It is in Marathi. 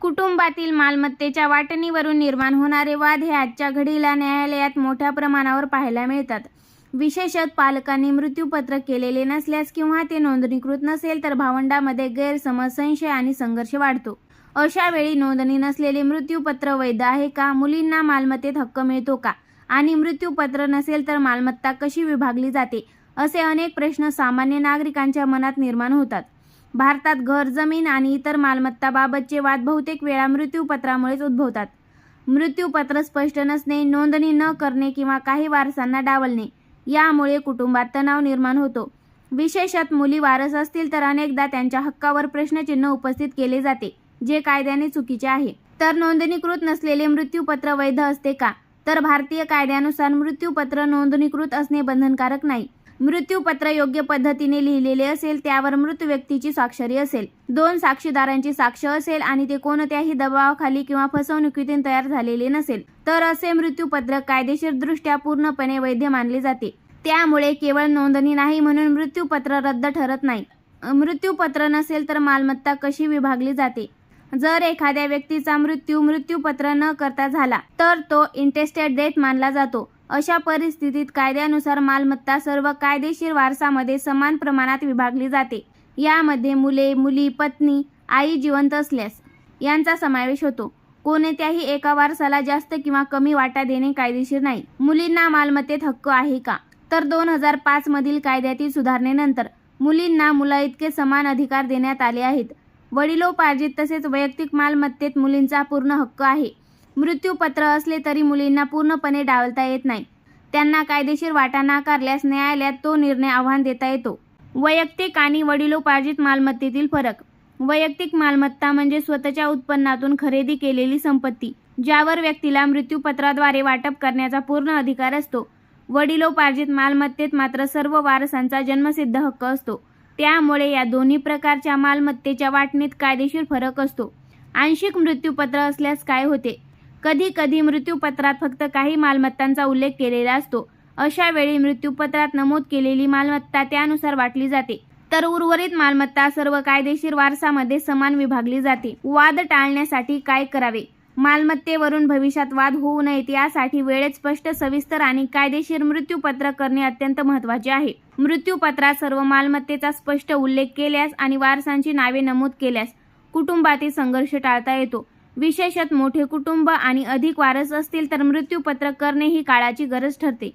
कुटुंबातील मालमत्तेच्या वाटणीवरून निर्माण होणारे वाद हे आजच्या घडीला न्यायालयात मोठ्या प्रमाणावर पाहायला मिळतात. विशेषत पालकांनी मृत्यूपत्र केलेले नसल्यास किंवा ते नोंदणीकृत नसेल तर भावंडामध्ये गैरसमज संशय आणि संघर्ष वाढतो. अशा वेळी नोंदणी नसलेले मृत्यूपत्र वैध आहे का? मुलींना मालमत्तेत हक्क मिळतो का? आणि मृत्यूपत्र नसेल तर मालमत्ता कशी विभागली जाते? असे अनेक प्रश्न सामान्य नागरिकांच्या मनात निर्माण होतात. भारतात घर जमीन आणि इतर मालमत्ताबाबतचे वाद बहुतेक वेळा मृत्यूपत्रामुळेच उद्भवतात. मृत्यूपत्र स्पष्ट नसणे नोंदणी न करणे किंवा काही वारसांना डावलणे यामुळे कुटुंबात तणाव निर्माण होतो. विशेषत मुली वारस असतील तर अनेकदा त्यांच्या हक्कावर प्रश्नचिन्ह उपस्थित केले जाते जे कायद्याने चुकीचे आहे. तर नोंदणीकृत नसलेले मृत्यूपत्र वैध असते का? तर भारतीय कायद्यानुसार मृत्यूपत्र नोंदणीकृत असणे बंधनकारक नाही. मृत्यूपत्र योग्य पद्धतीने लिहिलेले असेल त्यावर मृत व्यक्तीची स्वाक्षरी असेल. दोन साक्षीदारांची साक्ष असेल आणि ते कोणत्याही दबावाखाली किंवा फसवणुकीतून तयार झालेले नसेल. तर असे मृत्यूपत्र कायदेशीरदृष्ट्या पूर्णपणे वैध मानले जाते. त्यामुळे केवळ नोंदणी नाही म्हणून मृत्यूपत्र रद्द ठरत नाही. मृत्यूपत्र नसेल तर मालमत्ता कशी विभागली जाते? जर एखाद्या व्यक्तीचा मृत्यू मृत्यूपत्र न करता झाला तर तो इंटेस्टेड डेथ मानला जातो. अशा परिस्थितीत कायद्यानुसार मालमत्ता सर्व कायदेशीर वारसामध्ये समान प्रमाणात विभागली जाते. यामध्ये मुले मुली पत्नी आई जिवंत असल्यास यांचा समावेश होतो. कोणत्याही एका वारसाला जास्त किंवा कमी वाटा देणे कायदेशीर नाही. मुलींना मालमत्तेत हक्क आहे का? तर दोन हजार पाच मधील कायद्यातील सुधारणेनंतर मुलींना मुलाइतके समान अधिकार देण्यात आले आहेत. वडिलोपार्जित तसेच वैयक्तिक मालमत्तेत मुलींचा पूर्ण हक्क आहे. मृत्यूपत्र असले तरी मुलींना पूर्णपणे डावलता येत नाही. त्यांना कायदेशीर वाटा नाकारल्यास न्यायालयात तो निर्णय आव्हान देता येतो. वैयक्तिक आणि वडिलोपार्जित मालमत्तेतील फरक. वैयक्तिक मालमत्ता म्हणजे स्वतःच्या उत्पन्नातून खरेदी केलेली संपत्ती ज्यावर व्यक्तीला मृत्यूपत्राद्वारे वाटप करण्याचा पूर्ण अधिकार असतो. वडिलोपार्जित मालमत्तेत मात्र सर्व वारसांचा जन्मसिद्ध हक्क असतो. त्यामुळे या दोन्ही प्रकारच्या मालमत्तेच्या वाटणीत कायदेशीर फरक असतो. आंशिक मृत्यूपत्र असल्यास काय होते? कधी कधी मृत्यूपत्रात फक्त काही मालमत्तांचा उल्लेख केलेला असतो. अशा वेळी मृत्यूपत्रात नमूद केलेली मालमत्ता त्यानुसार वाटली जाते. तर उर्वरित मालमत्ता सर्व कायदेशीर वारसामध्ये समान विभागली जाते. वाद टाळण्यासाठी काय करावे? मालमत्तेवरून भविष्यात वाद होऊ नयेत यासाठी वेळेत स्पष्ट सविस्तर आणि कायदेशीर मृत्यूपत्र करणे अत्यंत महत्त्वाचे आहे. मृत्यूपत्रात सर्व मालमत्तेचा स्पष्ट उल्लेख केल्यास आणि वारसांची नावे नमूद केल्यास कुटुंबातील संघर्ष टाळता येतो. विशेषत मोठे कुटुंब आणि अधिक वारस असतील तर मृत्यूपत्र करणे ही काळाची गरज ठरते.